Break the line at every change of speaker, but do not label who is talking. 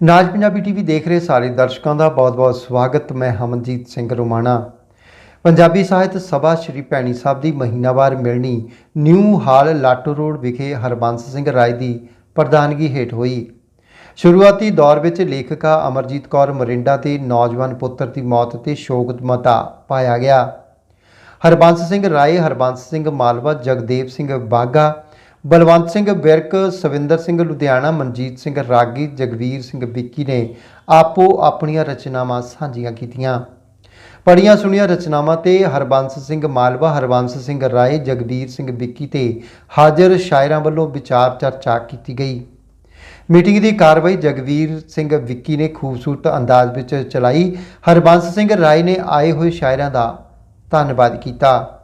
ਨਾਜ Punjabi TV ਦੇਖ ਰਹੇ ਸਾਰੇ ਦਰਸ਼ਕਾਂ ਦਾ ਬਹੁਤ-ਬਹੁਤ ਸਵਾਗਤ। ਮੈਂ ਹਮਨਜੀਤ ਸਿੰਘ ਰੋਮਾਣਾ। ਪੰਜਾਬੀ ਸਾਹਿਤ ਸਭਾ ਸ਼੍ਰੀ ਭੈਣੀ ਸਾਹਿਬ ਦੀ ਮਹੀਨਾਵਾਰ ਮਿਲਣੀ ਨਿਊ ਹਾਲ ਲਾਟੋ ਰੋਡ ਵਿਖੇ ਹਰਬੰਸ ਸਿੰਘ ਰਾਏ ਦੀ ਪ੍ਰਧਾਨਗੀ ਹੇਠ ਹੋਈ। ਸ਼ੁਰੂਆਤੀ ਦੌਰ ਵਿੱਚ ਲੇਖਕਾ ਅਮਰਜੀਤ ਕੌਰ ਮਰਿੰਡਾ ਤੇ ਨੌਜਵਾਨ ਪੁੱਤਰ ਦੀ ਮੌਤ ਤੇ ਸ਼ੋਕ ਮਤਾ ਪਾਇਆ ਗਿਆ। ਹਰਬੰਸ ਸਿੰਘ ਰਾਏ, ਹਰਬੰਸ ਸਿੰਘ ਮਾਲਵਾ, ਜਗਦੇਵ ਸਿੰਘ ਬਾਗਾ ਬਲਵੰਤ ਸਿੰਘ ਬਿਰਕ, ਸਵਿੰਦਰ ਸਿੰਘ ਲੁਧਿਆਣਾ, ਮਨਜੀਤ ਸਿੰਘ ਰਾਗੀ, ਜਗਵੀਰ ਸਿੰਘ ਵਿੱਕੀ ਨੇ ਆਪੋ ਆਪਣੀਆਂ ਰਚਨਾਵਾਂ ਸਾਂਝੀਆਂ ਕੀਤੀਆਂ। ਪੜੀਆਂ ਸੁਣੀਆਂ ਰਚਨਾਵਾਂ ਤੇ ਹਰਬੰਸ ਸਿੰਘ ਮਾਲਵਾ, ਹਰਬੰਸ ਸਿੰਘ ਰਾਏ, ਜਗਵੀਰ ਸਿੰਘ ਵਿੱਕੀ ਤੇ ਹਾਜ਼ਰ ਸ਼ਾਇਰਾਂ ਵੱਲੋਂ ਵਿਚਾਰ ਚਰਚਾ ਕੀਤੀ ਗਈ। ਮੀਟਿੰਗ ਦੀ ਕਾਰਵਾਈ ਜਗਵੀਰ ਸਿੰਘ ਵਿੱਕੀ ਨੇ ਖੂਬਸੂਰਤ ਅੰਦਾਜ਼ ਵਿੱਚ ਚਲਾਈ। ਹਰਬੰਸ ਸਿੰਘ ਰਾਏ ਨੇ ਆਏ ਹੋਏ ਸ਼ਾਇਰਾਂ ਦਾ ਧੰਨਵਾਦ ਕੀਤਾ।